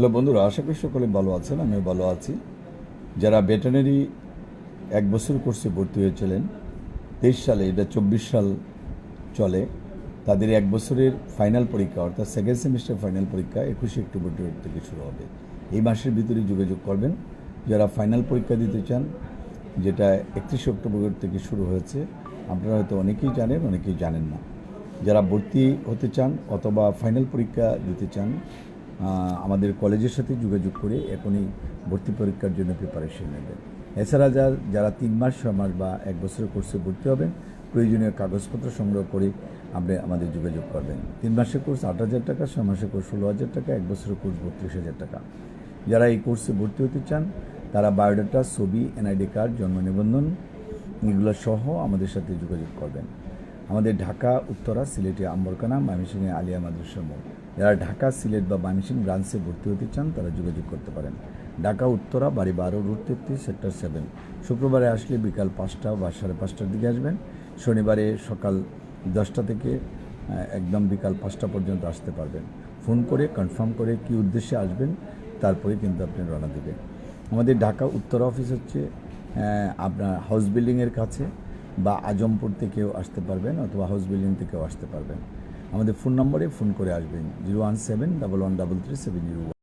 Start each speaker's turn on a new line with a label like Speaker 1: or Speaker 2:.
Speaker 1: Hello বন্ধুরা, আশা করি সকলে ভালো আছেন, আমিও ভালো আছি। যারা ভেটেনারি এক বছর কোর্সে ভর্তি হয়েছিলেন, তেইশ সালে, এটা চব্বিশ সাল চলে, তাদের এক বছরের ফাইনাল পরীক্ষা, অর্থাৎ সেকেন্ড সেমিস্টার ফাইনাল পরীক্ষা, একুশে অক্টোবর থেকে শুরু হবে। এই মাসের ভিতরে যোগাযোগ করবেন। যারা ফাইনাল পরীক্ষা দিতে চান, যেটা একত্রিশে অক্টোবর থেকে শুরু হয়েছে, আপনারা হয়তো অনেকেই জানেন অনেকেই জানেন না। যারা ভর্তি হতে চান অথবা ফাইনাল পরীক্ষা দিতে চান আমাদের কলেজের সাথে যোগাযোগ করে এখনই ভর্তি পরীক্ষার জন্য প্রিপারেশন নেবেন। এছাড়া যা যারা তিন মাস ছ মাস বা এক বছরের কোর্সে ভর্তি হবেন, প্রয়োজনীয় কাগজপত্র সংগ্রহ করে আপনি আমাদের যোগাযোগ করবেন। তিন মাসের কোর্স আট হাজার টাকা ছ মাসের কোর্স ষোলো হাজার টাকা, এক বছরের কোর্স বত্রিশ হাজার টাকা। যারা এই কোর্সে ভর্তি হতে চান, তারা বায়োডাটা ছবি এনআইডি কার্ড জন্ম নিবন্ধন, এগুলো সহ আমাদের সাথে যোগাযোগ করবেন। আমাদের ঢাকা, উত্তরা, সিলেটে আম্বরকানা, ময়মনসিংহে আলিয়া মাদ্রাসা মোড়। যারা ঢাকা, সিলেট বা ময়মনসিংহ ব্রাঞ্চে ভর্তি হতে চান, তারা যোগাযোগ করতে পারেন। ঢাকা, উত্তরা, বাড়ি বারো রুট তেত্রিশ সেক্টর সেভেন শুক্রবারে আসলে বিকাল পাঁচটা বা সাড়ে পাঁচটার দিকে আসবেন। শনিবারে সকাল দশটা থেকে একদম বিকাল পাঁচটা পর্যন্ত আসতে পারবেন। ফোন করে কনফার্ম করে কি উদ্দেশ্যে আসবেন, তারপরে কিন্তু আপনি রওনা দেবেন। আমাদের ঢাকা, উত্তরা অফিস হচ্ছে আপনার হাউস বিল্ডিংয়ের কাছে। বা আজমপুর থেকেও আসতে পারবেন অথবা হাউস বিল্ডিং থেকেও আসতে পারবেন। আমাদের ফোন নম্বরে ফোন করে আসবেন। Zero one seven double one double three seven zero